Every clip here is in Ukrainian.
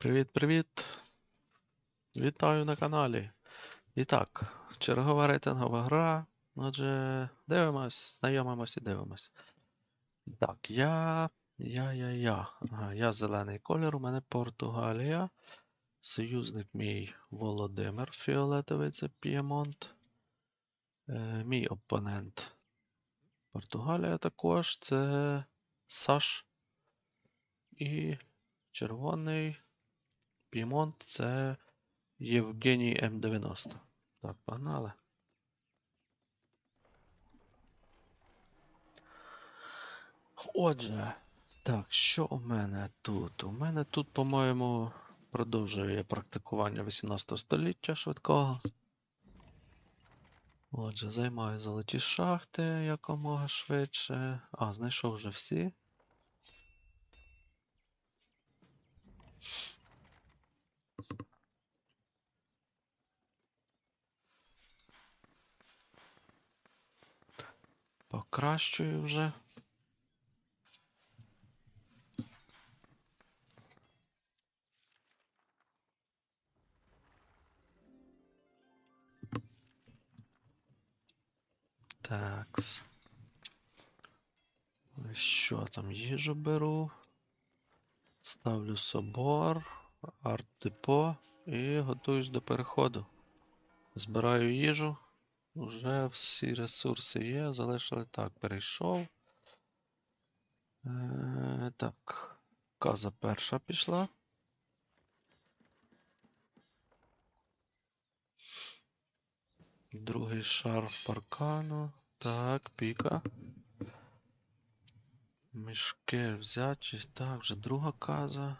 Привіт-привіт! Вітаю на каналі. І так, чергова рейтингова гра. Отже, дивимось, знайомимось і дивимось. Так, я. Я, я, я. Я зелений колір, у мене Португалія. Союзник мій Володимир Фіолетовий, це П'ємонт. Е, мій опонент Португалія також, це Саш. І червоний Пімонт це Євгеній М90. Так, погнали. Отже, так, що у мене тут? У мене тут, по-моєму, продовжує практикування 18 століття швидкого. Отже, займаю золоті шахти якомога швидше. А, знайшов вже всі. Покращую вже. Такс. Що там? Їжу беру. Ставлю собор, арт-депо і готуюсь до переходу. Збираю їжу. Уже всі ресурси є. Залишили так, перейшов. Е, так, каза перша пішла. Другий шар паркану. Так, піка. Мішки взяті. Так, вже друга каза.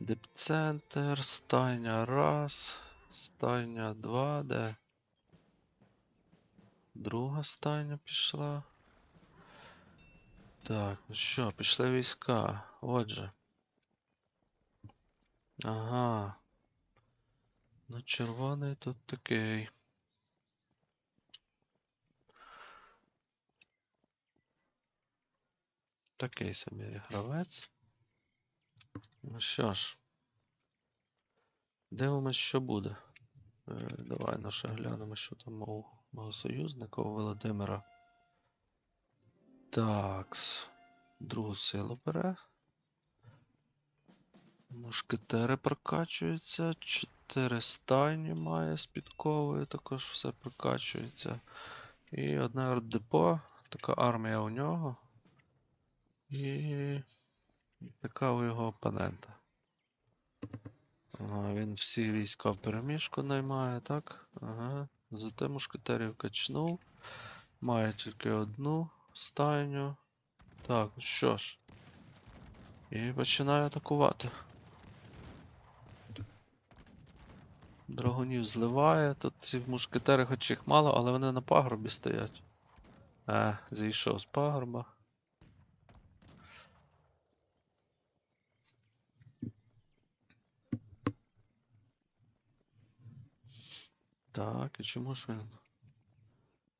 Депцентр, стайня раз, стайня два, де? Друга стайня пішла. Так, ну що, пішли війська. Отже. Ага. Ну, червоний тут такий. Такий собі гравець. Ну що ж. Дивимось, що буде. Е, давай наше глянемо, що там у мого союзника Володимира. Такс. Другу силу бере. Мушкетери прокачуються. Чотири стайні має з підковою, також все прокачується. І одне артдепо. Така армія у нього. І така у його опонента. Ага, він всі війська в переміжку наймає, так? Ага. Зате мушкетерів качнув. Має тільки одну стайню. Так, ну що ж. І починаю атакувати. Драгунів зливає. Тут ці мушкетери хоч їх мало, але вони на пагорбі стоять. Е, зійшов з пагорба. Так, і чому ж він?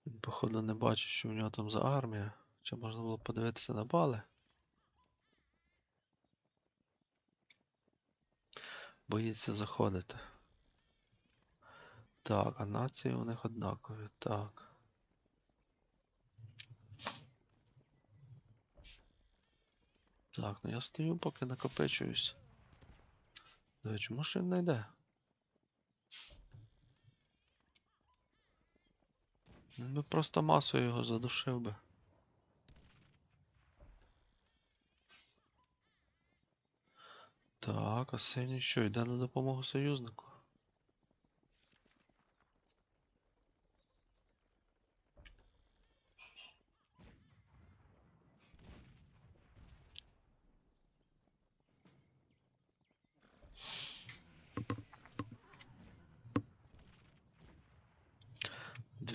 Він, походу, не бачить, що в нього там за армія. Чи можна було подивитися на бали? Боїться заходити. Так, а нації у них однакові. Так. Так, ну я стою, поки накопичуюсь. Диви, чому ж він не йде? Він би просто масою його задушив би. Так, а синій що, йде на допомогу союзнику?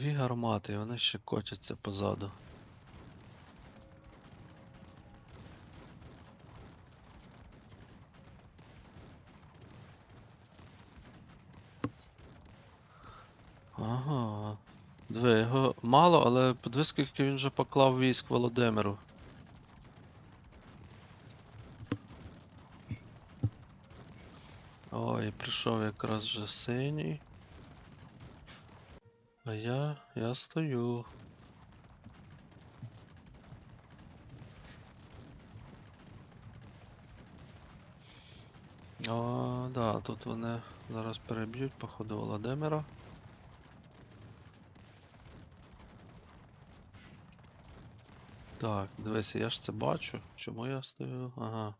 Дві гармати, і вони ще котяться позаду. Ага. Диви, його мало, але подиви, скільки він вже поклав військ Володимиру. Ой, прийшов якраз вже синій. Я. я стою. О, да, тут вони зараз переб'ють, походу, Володимира. Так, дивися, я ж це бачу. Чому я стою? Ага.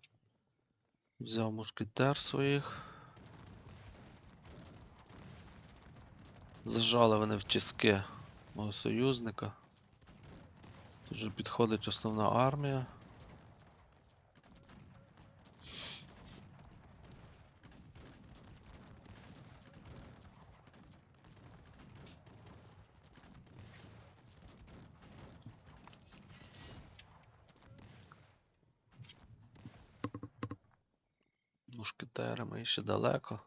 Взяв мушкетер своїх. Зажали вони в тіски мого союзника. Тут же підходить основна армія. Мушкетерами ще далеко.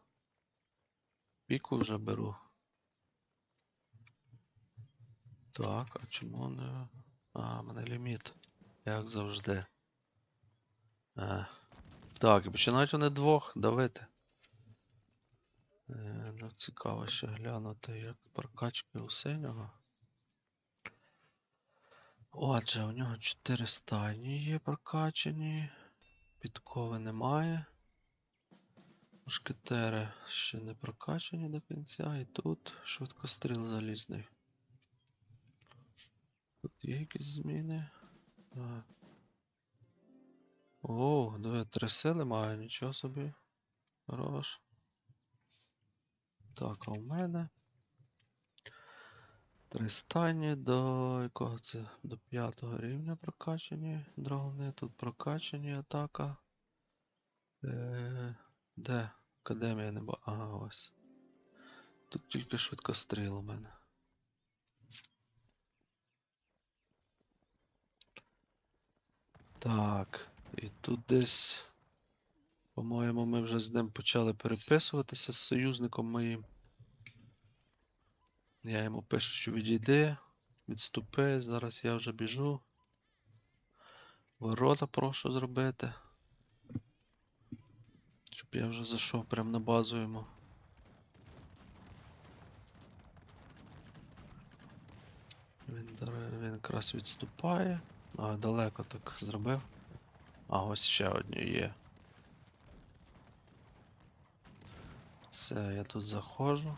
Піку вже беру. Так, а чому не. А, в мене ліміт. Як завжди. Е. Так, і починають вони двох давити. Е, ну, цікаво ще глянути, як прокачки у синього. Отже, у нього 4 стайні є прокачані. Підкови немає. Мушкетери ще не прокачані до кінця, і тут швидкостріл залізний. Є якісь зміни. Так. О, диви, три сили нічого собі. Хорош. Так, а у мене. Три стайні до якого це? До п'ятого рівня прокачані драгуни. Тут прокачані атака. Е, де? Академія не ба. Ага, ось. Тут тільки швидкостріл у мене. Так, і тут десь, по-моєму, ми вже з ним почали переписуватися з союзником моїм. Я йому пишу, що відійди, відступи, зараз я вже біжу. Ворота прошу зробити. Щоб я вже зайшов прямо на базу йому. Він, він якраз відступає. А, далеко так зробив. А ось ще одні є. Все, я тут заходжу.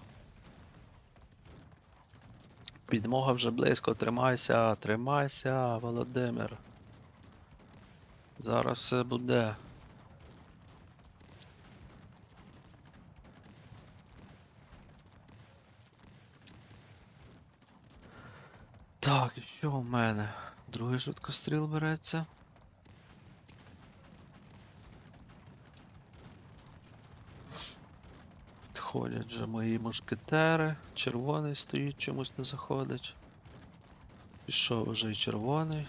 Підмога вже близько. Тримайся, тримайся, Володимир. Зараз все буде. Так, і що в мене? Другий швидкостріл береться. Підходять вже мої мушкетери. Червоний стоїть, чомусь не заходить. Пішов вже і червоний.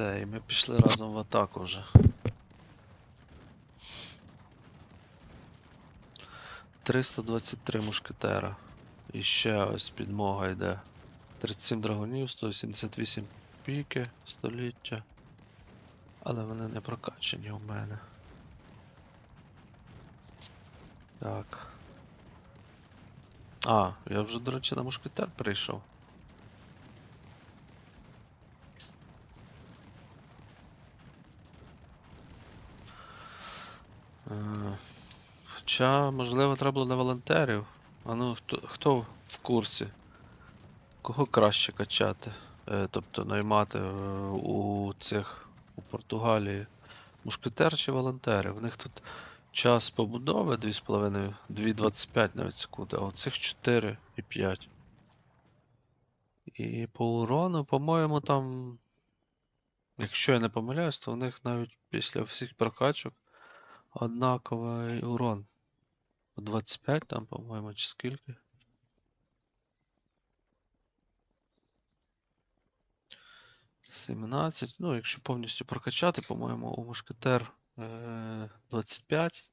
Все, і ми пішли разом в атаку вже. Триста двадцять три мушкетера. І ще ось підмога йде. 37 драгунів, 188 піки століття. Але вони не прокачані у мене. Так. А, я вже, до речі, на мушкетер прийшов. Е, Хоча, можливо, треба було на волонтерів. А ну, хто, хто в курсі? Кого краще качати? Е, тобто наймати е, у цих у Португалії мушкетер чи волонтери? В них тут час побудови 2,5, 2,25 навіть секунди, а у цих 4 і 5. І по урону, по-моєму, там. Якщо я не помиляюсь, то в них навіть після всіх прокачок однаковий урон. По 25 там, по-моєму, чи скільки. Сімнадцять. Ну, якщо повністю прокачати, по-моєму, у мушкетер е, 25.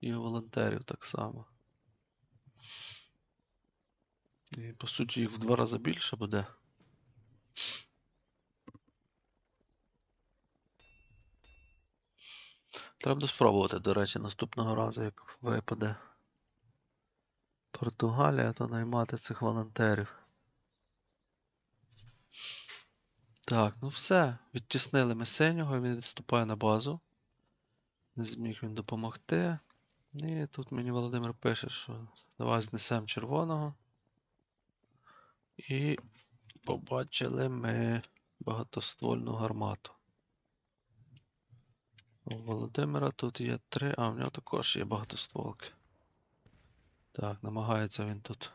І у волонтерів так само. І по суті їх в два рази більше буде. Треба спробувати, до речі, наступного разу, як випаде Португалія, то наймати цих волонтерів. Так, ну все. Відтіснили ми синього, він відступає на базу. Не зміг він допомогти. І тут мені Володимир пише, що давай знесемо червоного. І побачили ми багатоствольну гармату. У Володимира тут є три, а в нього також є багатостволки. Так, намагається він тут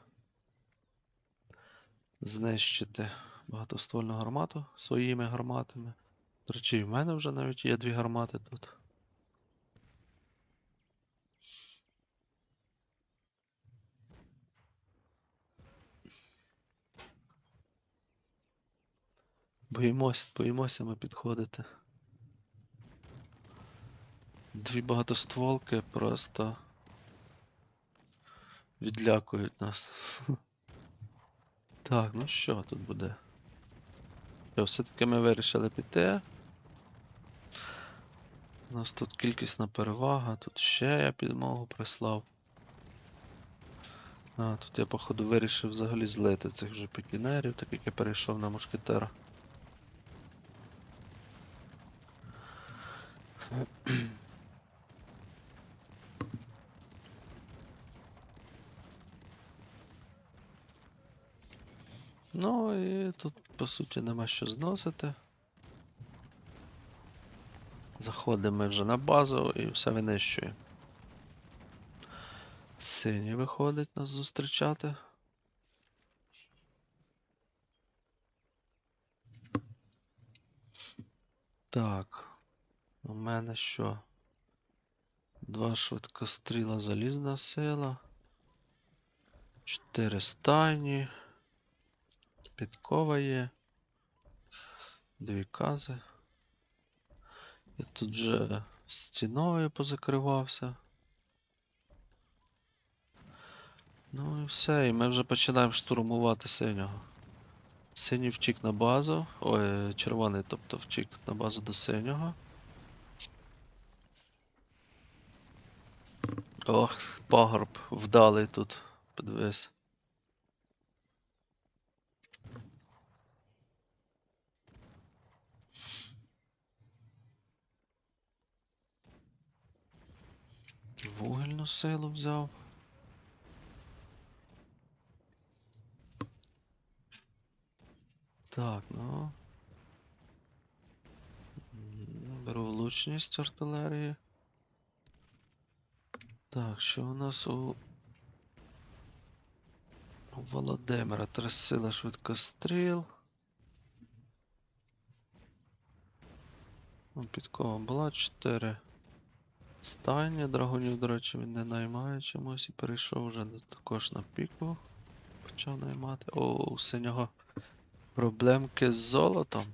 знищити багатоствольну гармату своїми гарматами. До речі, в мене вже навіть є дві гармати тут. Боїмося, боїмося ми підходити. Дві багатостволки просто відлякують нас. Так, ну що тут буде? Все-таки ми вирішили піти. У нас тут кількісна перевага, тут ще я підмогу прислав. А, тут я, походу, вирішив взагалі злити цих вже пікінерів, так як я перейшов на мушкетера. Ну і тут по суті нема що зносити. Заходимо ми вже на базу і все винищуємо. Синій виходить нас зустрічати. Так. У мене що? Два швидкостріла залізна сила. Чотири стайні. Підкова є. Дві кази. Я тут вже стіною позакривався. Ну і все, і ми вже починаємо штурмувати синього. Синій втік на базу. Ой, червоний, тобто втік на базу до синього. Ох, пагорб вдалий тут. Подивись. Вугільну силу взяв. Так, ну. Беру влучність артилерії. Так, що у нас у. У Володимира три сила швидкостріл. Ну, Підкова була 4 стайні. Драгунів, до речі, він не наймає чомусь і перейшов вже також на піку. Почав наймати. О, у синього проблемки з золотом.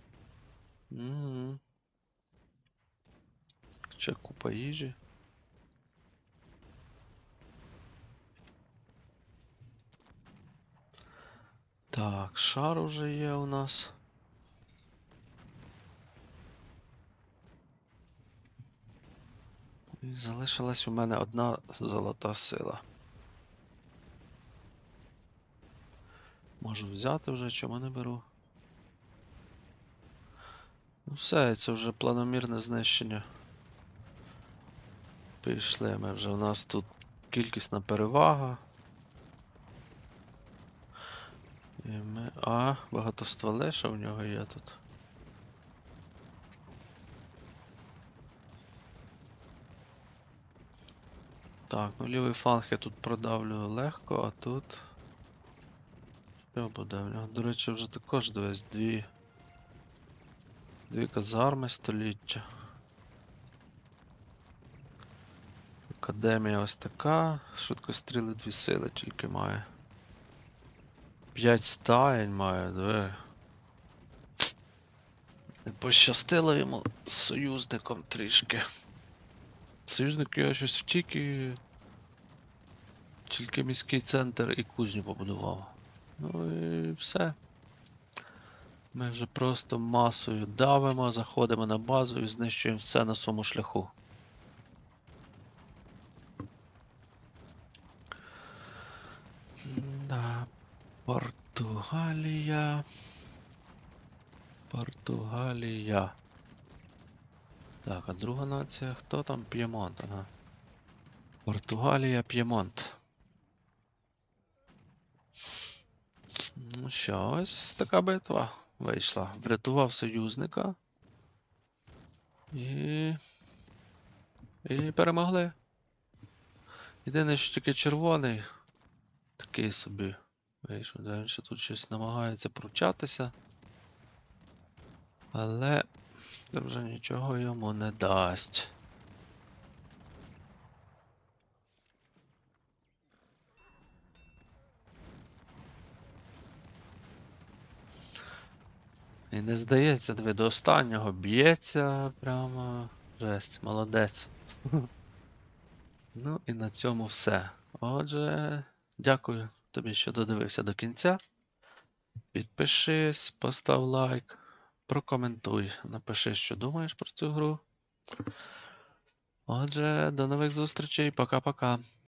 Ще купа їжі. Так, шар уже є у нас. І залишилась у мене одна золота сила. Можу взяти вже, чому не беру. Ну все, це вже планомірне знищення. Пішли ми вже. У нас тут кількісна перевага. І ми... А, багатостволе, що в нього є тут. Так, ну лівий фланг я тут продавлю легко, а тут. Що буде в нього? До речі, вже також дивись дві. Дві казарми століття. Академія ось така. Швидкостріли дві сили тільки має. П'ять стаєнь має, диви. Не пощастило йому союзником трішки. Союзник його щось втік і тільки міський центр і кузню побудував. Ну і все. Ми вже просто масою давимо, заходимо на базу і знищуємо все на своєму шляху. Да, Португалія. Португалія. Так, а друга нація хто там? П'ємонт, ага. Португалія, П'ємонт. Ну що, ось така битва вийшла. Врятував союзника. І. І перемогли. Єдине, що тільки червоний. Такий собі. Вийшов. Да, ще тут щось намагається пручатися. Але це вже нічого йому не дасть. І не здається, диви, до останнього б'ється прямо. Жесть, молодець. Ну і на цьому все. Отже, дякую тобі, що додивився до кінця. Підпишись, постав лайк, прокоментуй, напиши, що думаєш про цю гру. Отже, до нових зустрічей, пока-пока.